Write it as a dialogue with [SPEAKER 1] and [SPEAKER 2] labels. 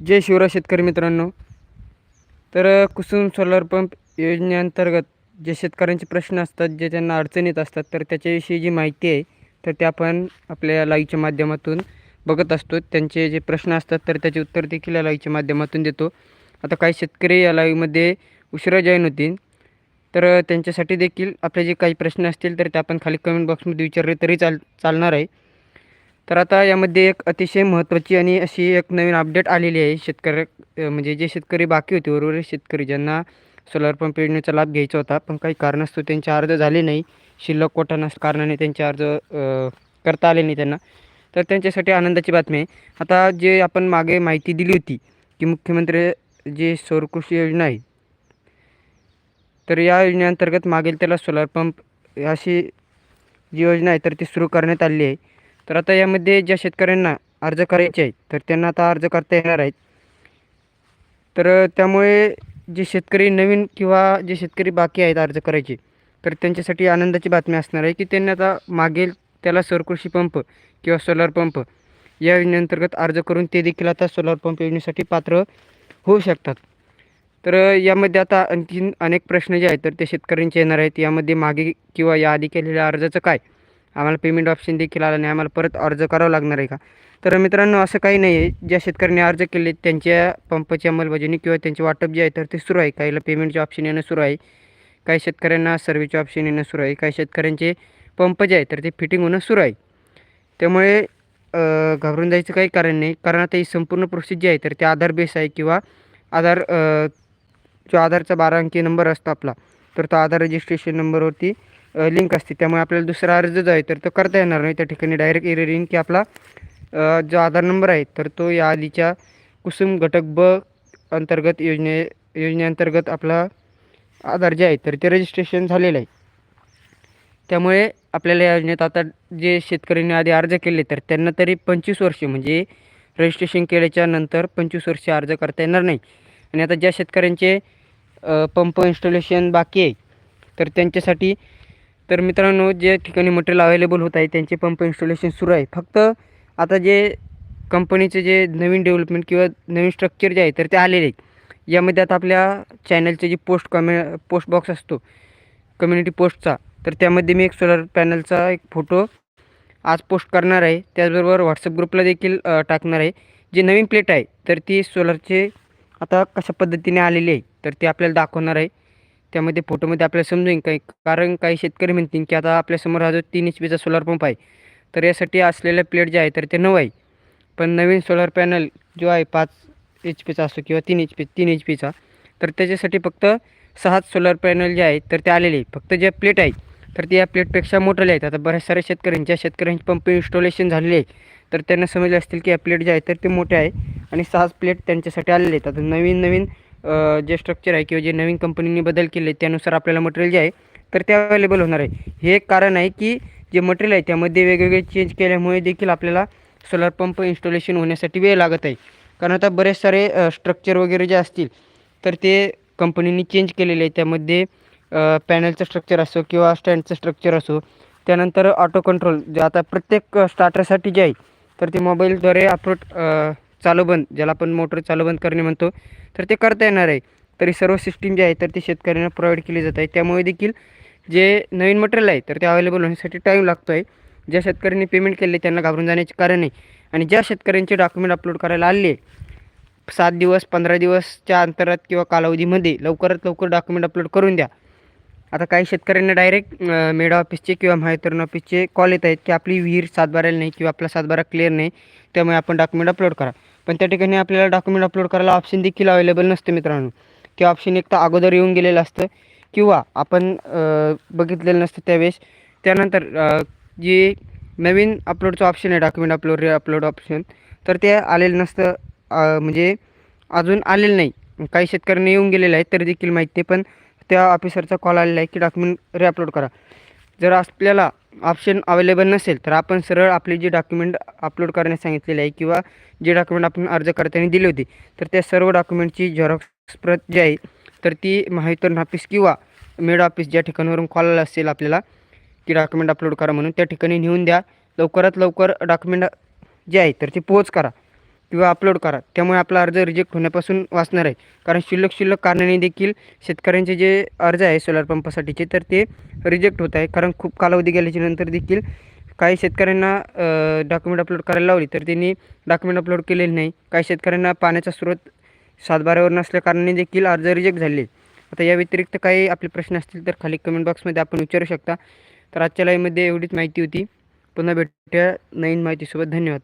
[SPEAKER 1] जय शिवराज शेतकरी मित्रांनो. तर कुसुम सोलर पंप योजनेअंतर्गत जे शेतकऱ्यांचे प्रश्न असतात जे त्यांना अडचणीत असतात तर त्याच्याविषयी जी माहिती आहे तर ते आपण आपल्या लाईव्हच्या माध्यमातून बघत असतो. त्यांचे जे प्रश्न असतात तर त्याचे उत्तर देखील या लाईव्हच्या माध्यमातून देतो. आता काही शेतकरी या लाईव्हमध्ये उशिरा जॉईन होतील. तर त्यांच्यासाठी देखील आपले जे काही प्रश्न असतील तर ते आपण खाली कमेंट बॉक्समध्ये विचारले तरी चाल चालणार आहे. तर आता यामध्ये एक अतिशय महत्त्वाची आणि अशी एक नवीन अपडेट आलेली आहे. शेतकरी म्हणजे जे शेतकरी बाकी होते उर्वरित शेतकरी ज्यांना सोलार पंप योजनेचा लाभ घ्यायचा होता पण काही कारणास्तव त्यांचे अर्ज झाले नाही. शिल्लक कोटा नस कारणाने त्यांचे अर्ज करता आले नाही त्यांना. तर त्यांच्यासाठी आनंदाची बातमी आहे. आता जे आपण मागे माहिती दिली होती की मुख्यमंत्री जे सौरकृषी योजना आहे तर या योजनेअंतर्गत मागेल त्याला सोलार पंप अशी जी योजना आहे तर ती सुरू करण्यात आली आहे. तर आता यामध्ये ज्या शेतकऱ्यांना अर्ज करायचे आहेत तर त्यांना आता अर्ज करता येणार आहेत. तर त्यामुळे जे शेतकरी नवीन किंवा जे शेतकरी बाकी आहेत अर्ज करायचे तर त्यांच्यासाठी आनंदाची बातमी असणार आहे की त्यांनी आता मागेल त्याला सरकृषी पंप किंवा सोलार पंप या योजनेअंतर्गत अर्ज करून ते देखील आता सोलार पंप योजनेसाठी पात्र होऊ शकतात. तर यामध्ये आता आणखीन अनेक प्रश्न जे आहेत तर ते शेतकऱ्यांचे येणार आहेत. यामध्ये मागे किंवा याआधी केलेल्या अर्जाचं काय? आम्हाला पेमेंट ऑप्शन देखील आलं नाही. आम्हाला परत अर्ज करावा लागणार आहे का? तर मित्रांनो असं काही नाही आहे. ज्या शेतकऱ्यांनी अर्ज केले त्यांच्या पंपाची अंमलबजावणी किंवा त्यांचे वाटप जे आहे तर ते सुरू आहे. काहीला पेमेंटचे ऑप्शन येणं सुरू आहे. काही शेतकऱ्यांना सर्व्हिसचे ऑप्शन येणं सुरू आहे. काही शेतकऱ्यांचे पंप जे आहे तर ते फिटिंग होणं सुरू आहे. त्यामुळे घाबरून जायचं काही कारण नाही. कारण आता ही संपूर्ण प्रोसेस जी आहे तर ते आधार बेस आहे किंवा आधार जो आधारचा बारा अंकी नंबर असतो आपला तर तो आधार रजिस्ट्रेशन नंबरवरती लिंक असते. त्यामुळे आपल्याला दुसरा अर्ज जो आहे तर तो करता येणार नाही. त्या ठिकाणी डायरेक्ट एरर येईन की आपला जो आधार नंबर आहे तर तो या आधीच्या कुसुम घटक ब अंतर्गत योजने योजनेअंतर्गत आपला आधार जे आहे तर ते रजिस्ट्रेशन झालेलं आहे. त्यामुळे आपल्याला या योजनेत आता जे शेतकऱ्यांनी आधी अर्ज केले तर त्यांना तरी पंचवीस वर्ष म्हणजे रजिस्ट्रेशन केल्याच्यानंतर पंचवीस वर्ष अर्ज करता येणार नाही. आणि आता ज्या शेतकऱ्यांचे पंप इन्स्टॉलेशन बाकी आहे तर त्यांच्यासाठी तर मित्रांनो जे ठिकाणी मटेरियल अवेलेबल होत आहे त्यांचे पंप इन्स्टॉलेशन सुरू आहे. फक्त आता जे कंपनीचे जे नवीन डेव्हलपमेंट किंवा नवीन स्ट्रक्चर जे आहे तर ते आलेले आहेत. यामध्ये आता आपल्या चॅनलचे जे पोस्ट कमे पोस्ट बॉक्स असतो कम्युनिटी पोस्टचा तर त्यामध्ये मी एक सोलर पॅनलचा एक फोटो आज पोस्ट करणार आहे. त्याचबरोबर व्हॉट्सअप ग्रुपला देखील टाकणार आहे. जे नवीन प्लेट आहे तर ती सोलरचे आता कशा पद्धतीने आलेली आहे तर ते आपल्याला दाखवणार आहे. त्यामध्ये फोटोमध्ये आपल्याला समजून काही कारण काही शेतकरी म्हणतील की आता आपल्यासमोर हा जो तीन एच पीचा सोलार पंप आहे तर यासाठी असलेल्या प्लेट जे आहे तर ते नऊ आहे. पण नवीन सोलार पॅनल जो आहे पाच एच पीचा असतो किंवा तीन एच पी तीन एच पीचा तर त्याच्यासाठी फक्त सहाच सोलार पॅनल जे आहेत तर ते आलेले आहे फक्त ज्या प्लेट आहेत तर ते या प्लेटपेक्षा मोठ्याले आहेत. आता बऱ्याच साऱ्या शेतकऱ्यांच्या शेतकऱ्यांचे पंप इन्स्टॉलेशन झालेले आहे. तर त्यांना समजले असतील की या प्लेट जे आहेत तर ते मोठे आहे. आणि सहाच प्लेट त्यांच्यासाठी आलेले आहेत. आता नवीन नवीन जे स्ट्रक्चर आहे किंवा जे नवीन कंपनीने बदल केले त्यानुसार आपल्याला मटेरियल जे आहे तर ते अवेलेबल होणार आहे. हे एक कारण आहे की जे मटेरियल आहे त्यामध्ये वेगवेगळे चेंज केल्यामुळे देखील आपल्याला सोलार पंप इन्स्टॉलेशन होण्यासाठी वेळ लागत आहे. कारण आता बरेच सारे स्ट्रक्चर वगैरे जे असतील तर ते कंपनीने चेंज केलेले आहे त्यामध्ये पॅनलचं स्ट्रक्चर असो किंवा स्टँडचं स्ट्रक्चर असो त्यानंतर ऑटो कंट्रोल जे आता प्रत्येक स्टार्टरसाठी जे आहे तर ते मोबाईलद्वारे अपलोड चालू बंद ज्याला आपण मोटर चालू बंद करणे म्हणतो तर ते करता येणार आहे. तरी सर्व सिस्टीम जे आहे तर ते शेतकऱ्यांना प्रोव्हाइड केली जात आहे त्यामुळे देखील जे नवीन मटेरियल आहे तर ते अवेलेबल होण्यासाठी टाईम लागतो आहे ज्या शेतकऱ्यांनी पेमेंट केले त्यांना घाबरून जाण्याचे कारण नाही आणि ज्या शेतकऱ्यांचे डॉक्युमेंट अपलोड करायला आले सात दिवस पंधरा दिवसच्या अंतरात किंवा कालावधीमध्ये लवकरात लवकर डॉक्युमेंट अपलोड करून द्या. आता काही शेतकऱ्यांना डायरेक्ट मेडा ऑफिसचे किंवा महावितरण ऑफिसचे कॉल येत आहेत की आपली विहीर सातबाराला नाही किंवा आपला सातबारा क्लिअर नाही त्यामुळे आपण डॉक्युमेंट अपलोड करा. पण त्या ठिकाणी आपल्याला डॉक्युमेंट अपलोड करायला ऑप्शन देखील अवेलेबल नसतं मित्रांनो. ते ऑप्शन एक तर अगोदर येऊन गेलेलं असतं. किंवा आपण बघितलेलं नसतं त्यावेळेस. त्यानंतर जे नवीन अपलोडचं ऑप्शन आहे डॉक्युमेंट अपलोड रे अपलोड ऑप्शन तर ते आलेलं नसतं. म्हणजे अजून आलेलं नाही. काही शेतकऱ्यांना येऊन गेलेलं आहे तरी देखील माहीत आहे पण त्या ऑफिसरचा कॉल आलेला आहे की डॉक्युमेंट रिअपलोड करा. जर आपल्याला ऑप्शन अवेलेबल नसेल तर आपण सरळ आपली जी डॉक्युमेंट अपलोड करण्यास सांगितलेले आहे किंवा जे डॉक्युमेंट आपण अर्ज करताना दिले होते तर त्या सर्व डॉक्युमेंटची झेरॉक्स प्रत जी आहे तर ती महावितरण ऑफिस किंवा मेड ऑफिस ज्या ठिकाणावरून कॉल आला असेल आपल्याला की डॉक्युमेंट अपलोड करा म्हणून त्या ठिकाणी नेऊन द्या. लवकरात लवकर डॉक्युमेंट जे आहे तर ते पोच करा. किंवा अपलोड करा. त्यामुळे आपला अर्ज रिजेक्ट होण्यापासून वाचणार आहे. कारण शिल्लक शिल्लक कारणाने देखील शेतकऱ्यांचे जे अर्ज आहे सोलार पंपासाठीचे तर ते रिजेक्ट होत आहे. कारण खूप कालावधी गेल्याच्यानंतर देखील काही शेतकऱ्यांना डॉक्युमेंट अपलोड करायला लावली तर त्यांनी डॉक्युमेंट अपलोड केलेले नाही. काही शेतकऱ्यांना पाण्याचा स्रोत सातबाऱ्यावर नसल्याकारणाने देखील अर्ज रिजेक्ट झाले. आता या व्यतिरिक्त काही आपले प्रश्न असतील तर खाली कमेंट बॉक्समध्ये आपण विचारू शकता. तर आजच्या लाईव्हमध्ये एवढीच माहिती होती. पुन्हा भेटूया नवीन माहितीसोबत. धन्यवाद.